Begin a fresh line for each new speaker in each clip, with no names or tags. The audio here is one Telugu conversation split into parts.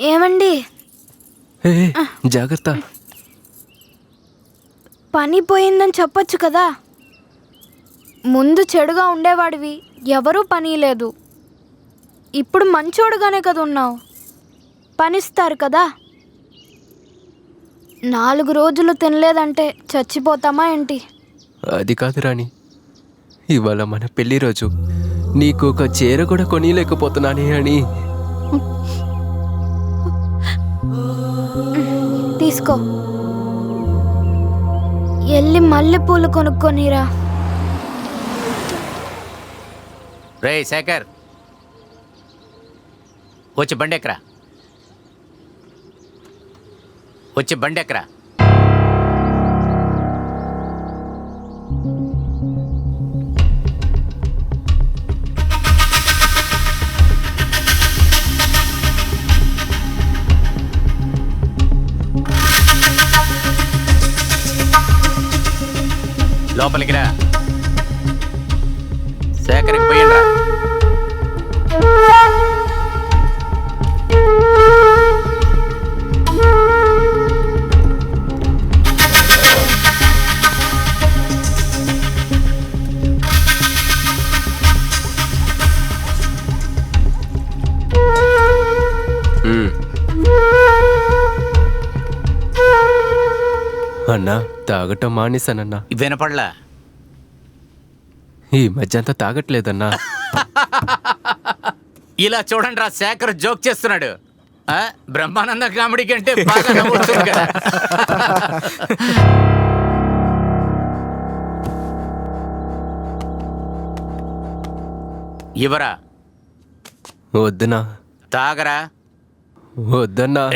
ఏమండి?
జాగ్రత్త.
పని పోయిందని చెప్పొచ్చు కదా? ముందు చెడుగా ఉండేవాడివి ఎవరూ పని లేదు. ఇప్పుడు మంచోడుగానే కదా ఉన్నావు. పనిస్తారు కదా? నాలుగు రోజులు తినలేదంటే చచ్చిపోతామా ఏంటి?
అది కాదు రాణి. ఇవాళ మన పెళ్ళి రోజు. నీకు ఒక చీర కూడా కొనిలేకపోతున్నానే అని
తీసుకో. ఎల్లి మల్లెపూలు కొనుక్కొనిరా.
రే శేఖర్. వచ్చి బండి ఎక్కరా. వచ్చి బండి లోపలికి రా శేఖర్కి
పోయిండ్రా. అన్నా తాగటం మానేశానన్నా.
వినపడలా?
ఈ మధ్య అంతా తాగట్లేదన్నా.
ఇలా చూడండి రా శేఖర్ జోక్ చేస్తున్నాడు. ఆ, బ్రహ్మానంద కామెడీ కంటే బాగా నవ్వుతుంది కదా. ఇవరా
వద్దనా.
తాగరా?
వద్దన్నా.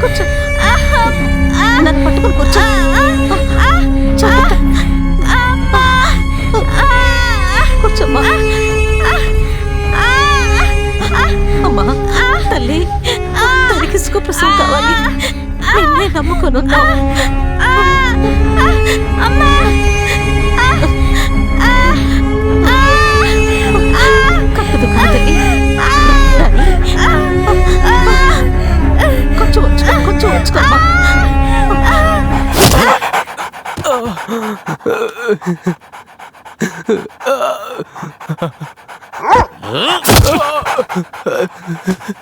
కూర్చో నన్ను పట్టుకొని కూర్చో. కూర్చోమ్మా అమ్మా తల్లి తల్లికి కావాలి. నిన్నే నమ్ముకొని కొంచెం వచ్చుకో కొంచెం వచ్చుకోమ్మా
ఫోను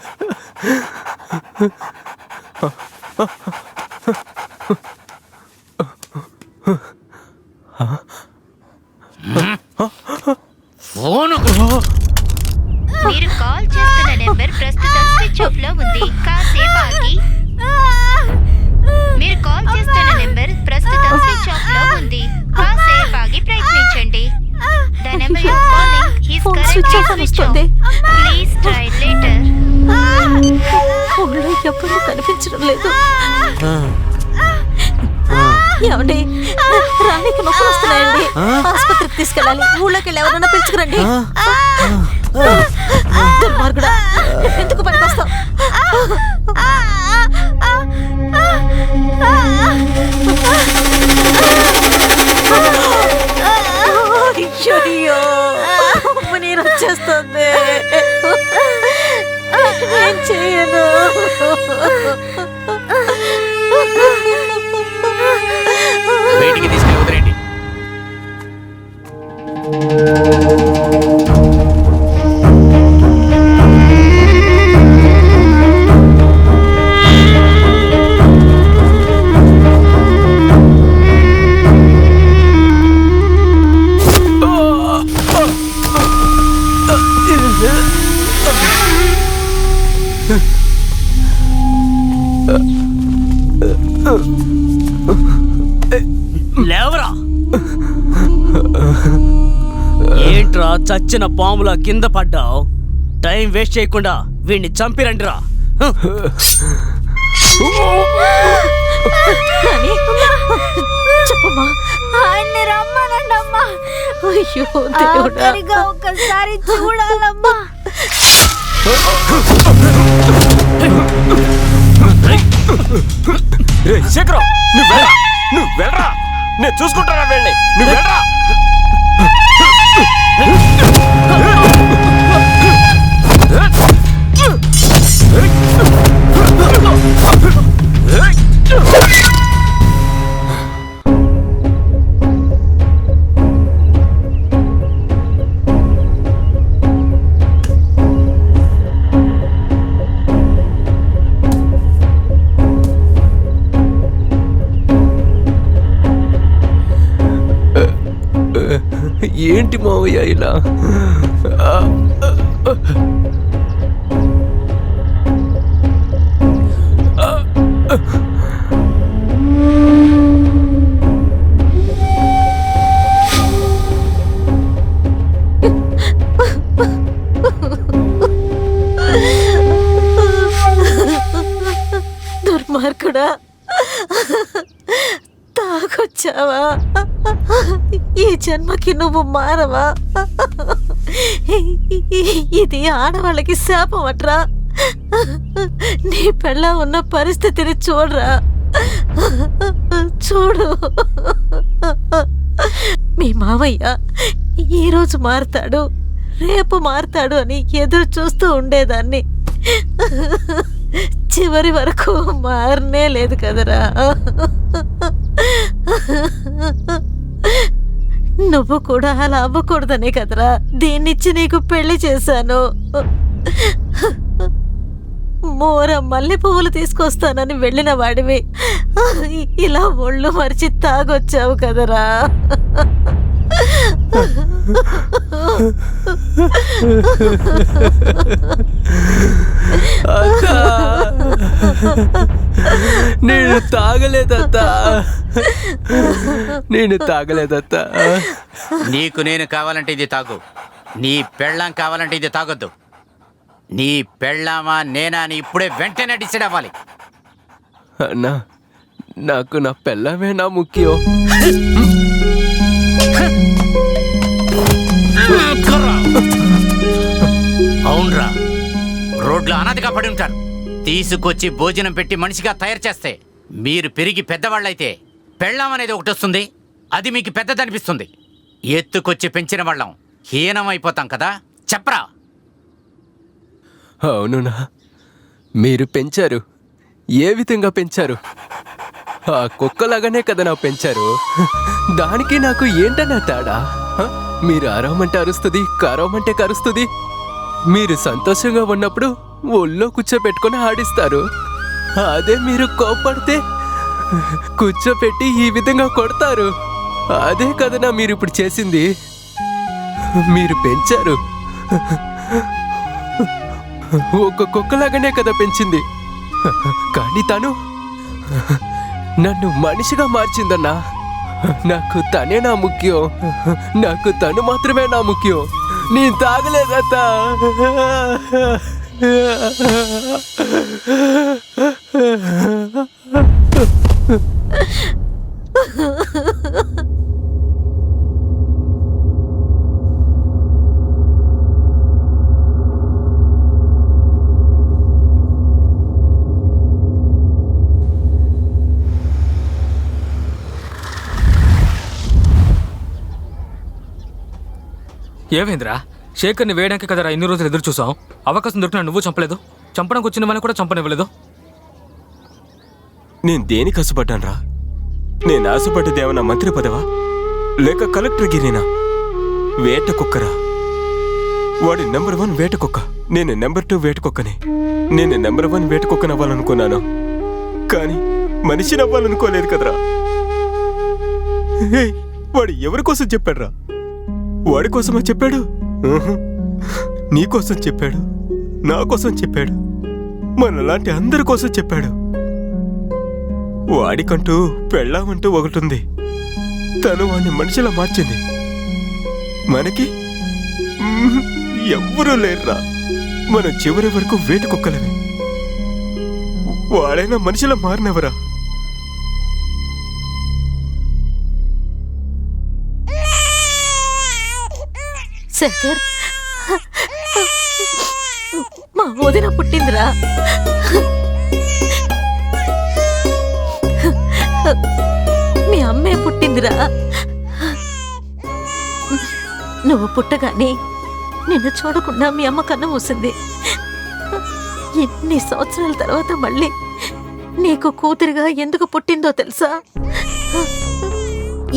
స్విచ్
వస్తుంది
ప్లీజ్ ట్రై లేటర్
ఊళ్ళో ఎప్పుడూ కనిపించడం లేదు. ఏమండి? రాణికి నొప్పులు వస్తున్నాయండి. ఆసుపత్రికి తీసుకెళ్ళాలి. ఊళ్ళోకి వెళ్ళి ఎవరన్నా పిలుచుకురండి. దుర్మార్గుడా ఎందుకు పనికొస్తావు అయ్యో వచ్చేస్తుంది. ఏం చేయను.
చచ్చిన పాములా కింద పడ్డావు. టైం వేస్ట్ చేయకుండా వీడిని చంపిరండి రా
రాణి చెప్పమ్మా.
ఆయన్ని రమ్మనండి అమ్మా
అయ్యో దేవుడా.
ఆఖరిగా ఒక్కసారి చూడాలమ్మా.
రే శేఖరం నువ్వు వెళ్ళరా? నువ్వు వెళ్ళరా? నేను చూసుకుంటారా వెళ్ళి. నువ్వు వెళ్ళరా?
ఏంటి మావయ్య ఇలా?
తాగొచ్చావా ఈ జన్మకి నువ్వు మారవా? ఇది ఆడవాళ్ళకి శాపం అట్రా? నీ పెళ్ళ ఉన్న పరిస్థితిని చూడరా? చూడు. మీ మావయ్య ఈరోజు మారుతాడు రేపు మారుతాడు అని ఎదురు చూస్తూ ఉండేదాన్ని. చివరి వరకు మారనే లేదు కదరా. నువ్వు కూడా అలా అవ్వకూడదనే కదరా. దీన్నిచ్చి నీకు పెళ్ళి చేశాను. మోర మల్లె పువ్వులు తీసుకొస్తానని వెళ్ళిన వాడివి. ఇలా ఒళ్ళు మరిచి తాగొచ్చావు కదరా.
అక్కా! నేను తాగలేదత్త నేను తాగలేదత్త
నీకు నేను కావాలంటే ఇది తాగు. నీ పెళ్ళాం కావాలంటే ఇది తాగొద్దు. నీ పెళ్ళామా నేనా అని ఇప్పుడే వెంటనే డిసైడ్ అవ్వాలి.
అన్నా నాకు నా పెళ్ళమే నా ముఖ్యం.
అవునరా. రోడ్లో అనాథగా పడి ఉంటారు. తీసుకొచ్చి భోజనం పెట్టి మనిషిగా తయారు చేస్తే మీరు పెరిగి పెద్దవాళ్ళైతే పెళ్ళాం అనేది ఒకటి వస్తుంది. అది మీకు పెద్దదనిపిస్తుంది ఎత్తుకొచ్చి పెంచిన వాళ్ళం హీనమైపోతాం కదా? చెప్పరా?
అవునునా మీరు పెంచారు. ఏ విధంగా పెంచారు? ఆ కుక్కలాగానే కదా నాకు పెంచారు. దానికి నాకు ఏంటన్నా తేడా? మీరు అరవమంటే అరుస్తుంది కరవమంటే కరుస్తుంది. మీరు సంతోషంగా ఉన్నప్పుడు ఒళ్ళో కూర్చోపెట్టుకొని ఆడిస్తారు. అదే మీరు కోపడితే కూర్చోపెట్టి ఈ విధంగా కొడతారు. అదే కదనా మీరు ఇప్పుడు చేసింది. మీరు పెంచారు. ఒక కుక్కలాగానే కదా పెంచింది. కానీ తను నన్ను మనిషిగా మార్చిందన్నా. నాకు తనే నా ముఖ్యం. నాకు తను మాత్రమే నా ముఖ్యం. నేను తాగలేదత్త.
ఏమైందిరా శేఖర్ని వేయడానికి కదరా ఇన్ని రోజులు ఎదురు చూసాం అవకాశం దొరికినా నువ్వు చంపలేదు? చంపడానికి వచ్చిన వాళ్ళని కూడా చంపనివ్వలేదు?
నేను దేనికి కష్టపడ్డానరా నేను ఆశపడ్డది ఏమన్నా మంత్రి పదవా? లేక కలెక్టర్ గిరినా? వేట కుక్కరా? వాడి నెంబర్ వన్ వేట కుక్క. నేను నెంబర్ టూ వేట కుక్కని. నేను నెంబర్ వన్ వేట కుక్కనవ్వాలనుకున్నాను కానీ మనిషిని అవ్వాలనుకోలేదు కదరా. హే, వాడు ఎవరి కోసం చెప్పాడురా? వాడి కోసమా చెప్పాడు? నీకోసం చెప్పాడు నా కోసం చెప్పాడు మనలాంటి అందరి కోసం చెప్పాడు. వాడికంటూ పెళ్ళామంటూ ఒకటుంది. తను వాడిని మనిషిలా మార్చింది. మనకి ఎవ్వరూ లేరురా. మనం చివరి వరకు వేట వాడైనా మనిషిలా మారినవరా?
శేఖర్. మా వదిన పుట్టిందిరా. మీ అమ్మే పుట్టిందిరా. నువ్వు పుట్టగానే నిన్ను చూడకుండా మీ అమ్మ కన్ను మూసింది. ఎన్ని సంవత్సరాల తర్వాత మళ్ళీ నీకు కూతురిగా ఎందుకు పుట్టిందో తెలుసా?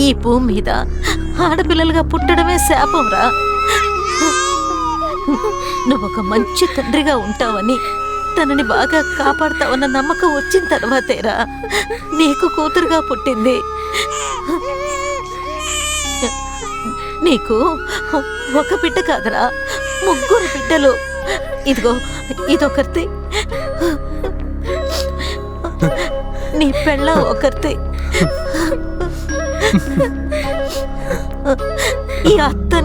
ఈ భూమి మీద ఆడపిల్లలుగా పుట్టడమే శాపంరా. నువ్వు ఒక మంచి తండ్రిగా ఉంటావని తనని బాగా కాపాడతావన్న నమ్మకం వచ్చిన తర్వాతేరా నీకు కూతురుగా పుట్టింది. నీకు ఒక బిడ్డ కాదురా ముగ్గురు బిడ్డలు. ఇదిగో ఇదొకరితే. నీ పెళ్ళ ఒకరితే. ఈ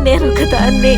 నేను కదా అన్నీ